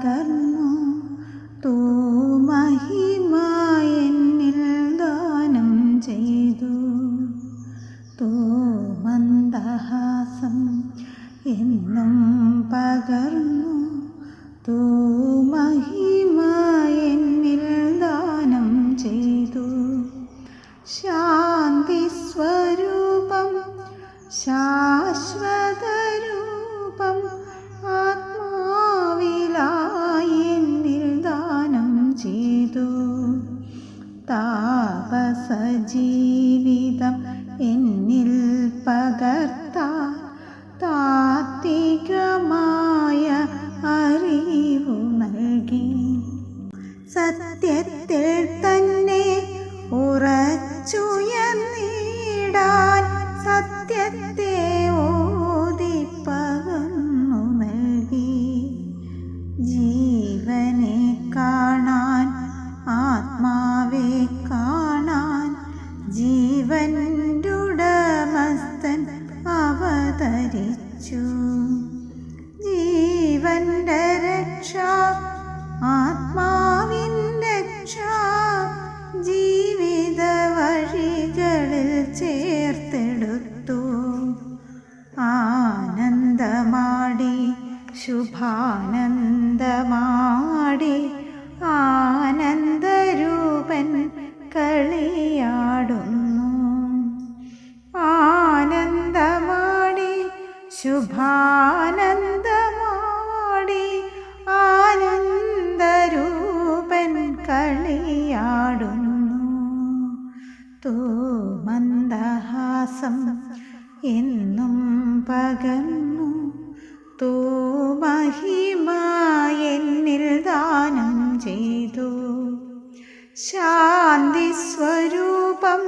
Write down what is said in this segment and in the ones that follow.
പകർന്നു തൂ മഹിമ എന്നിൽ ദാനം ചെയ്തു. തൂ മന്ദഹാസം എന്നും പകർന്നു. തൂ മഹിമ എന്നിൽ ദാനം ചെയ്തു. ശാന്തി സ്വരൂപം ശാശ്വതരൂപം താപസജീവിതം എന്നിൽ പകർത്താൻ താത്വികമായ അറിവു നൽകി. സത്യത്തിൽ അവതരിച്ചു. ജീവന്റെ രക്ഷ ആത്മാവിൻ രക്ഷ ജീവിത വഴികളിൽ ചേർത്തെടുത്തു. ആനന്ദമാടി ശുഭാനന്ദമാടി ശുഭാനന്ദമാടി ആനന്ദരൂപൻ കളിയാടുന്നു. തോ മന്ദഹാസം എന്നും പകന്നു. തോ മഹിമ എന്നിൽ ദാനം ചെയ്തു. ശാന്തി സ്വരൂപം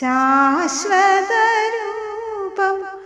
ശാശ്വതരൂപം